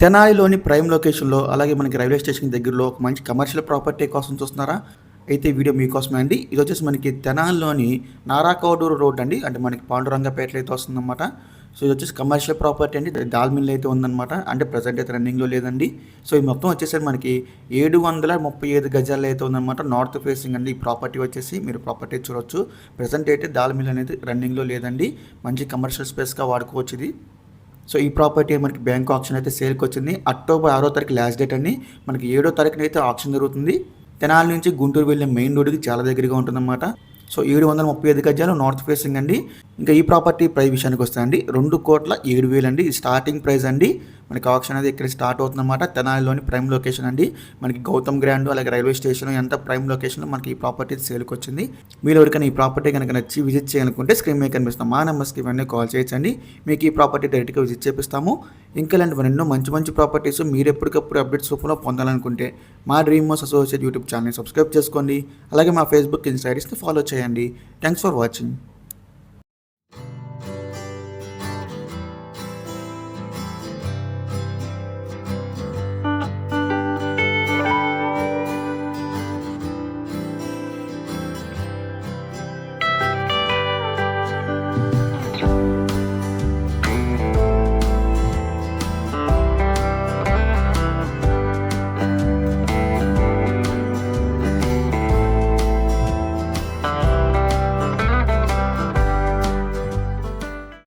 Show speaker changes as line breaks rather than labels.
తెనాలిలోని prime లొకేషన్లో అలాగే మనకి రైల్వే స్టేషన్ దగ్గరలో ఒక మంచి కమర్షియల్ ప్రాపర్టీ కోసం చూస్తున్నారా? అయితే వీడియో మీకోసమే అండి. ఇది వచ్చేసి మనకి తెనాలిలోని నారాకోడూరు రోడ్ అండి. అంటే మనకి పాండురంగపేటలో అయితే వస్తుందన్నమాట. సో ఇది వచ్చేసి కమర్షియల్ ప్రాపర్టీ అండి. డాల్మిల్ అయితే ఉందన్నమాట. అంటే ప్రజెంట్ అయితే రన్నింగ్లో లేదండి. సో ఇది మొత్తం వచ్చేసి మనకి ఏడు వందల ముప్పై ఐదు గజాలు అయితే ఉందన్నమాట. నార్త్ ఫేసింగ్ అండి. ఈ ప్రాపర్టీ వచ్చేసి మీరు ప్రాపర్టీ చూడొచ్చు. ప్రజెంట్ అయితే దాల్మిల్ అనేది రన్నింగ్లో లేదండి. మంచి కమర్షియల్ స్పేస్గా వాడుకోవచ్చు ఇది. సో ఈ ప్రాపర్టీ మనకి బ్యాంక్ ఆప్షన్ అయితే సేల్కి వచ్చింది. అక్టోబర్ ఆరో తారీఖు లాస్ట్ డేట్ అండి. మనకి ఏడో తారీఖున అయితే ఆప్షన్ జరుగుతుంది. తెనాలి నుంచి గుంటూరు వెళ్ళే మెయిన్ రోడ్డుకి చాలా దగ్గరగా ఉంటుందన్నమాట. సో ఏడు వందల ముప్పై ఐదు గజాలు నార్త్ ఫేసింగ్ అండి. ఇంకా ఈ ప్రాపర్టీ ప్రైస్ విషయానికి వస్తాయండి రెండు కోట్ల ఏడు వేలు అండి స్టార్టింగ్ ప్రైస్ అండి. మనకి ఆప్షన్ అనేది ఇక్కడ స్టార్ట్ అవుతుందన్నమాట. తెనాలిలోని ప్రైమ్ లొకేషన్ అండి. మనకి గౌతమ్ గ్రాండ్ అలాగే రైల్వే స్టేషన్ ఎంత ప్రైమ్ లొకేషన్లో మనకి ఈ ప్రాపర్టీ సేల్కి వచ్చింది. మీరు ఎవరికైనా ఈ ప్రాపర్టీ కనుక నచ్చి విజిట్ చేయాలనుకుంటే స్క్రీన్ మీద కనిపిస్తాం మా నెంబర్స్కి ఇవన్నీ కాల్ చేయొచ్చండి. మీకు ఈ ప్రాపర్టీ డైరెక్ట్గా విజిట్ చేపిస్తాము. ఇంకా ఇలాంటి ఎన్నో మంచి మంచి ప్రాపర్టీస్ మీరు ఎప్పటికప్పుడు అప్డేట్స్ రూపంలో పొందాలనుకుంటే మా డ్రీమ్ మోస్ అసోసియేట్ యూట్యూబ్ ఛానల్ని సబ్స్క్రైబ్ చేసుకోండి. అలాగే మా ఫేస్బుక్ ఇన్స్టా ఐడీస్ని ఫాలో చేయండి. Thanks for watching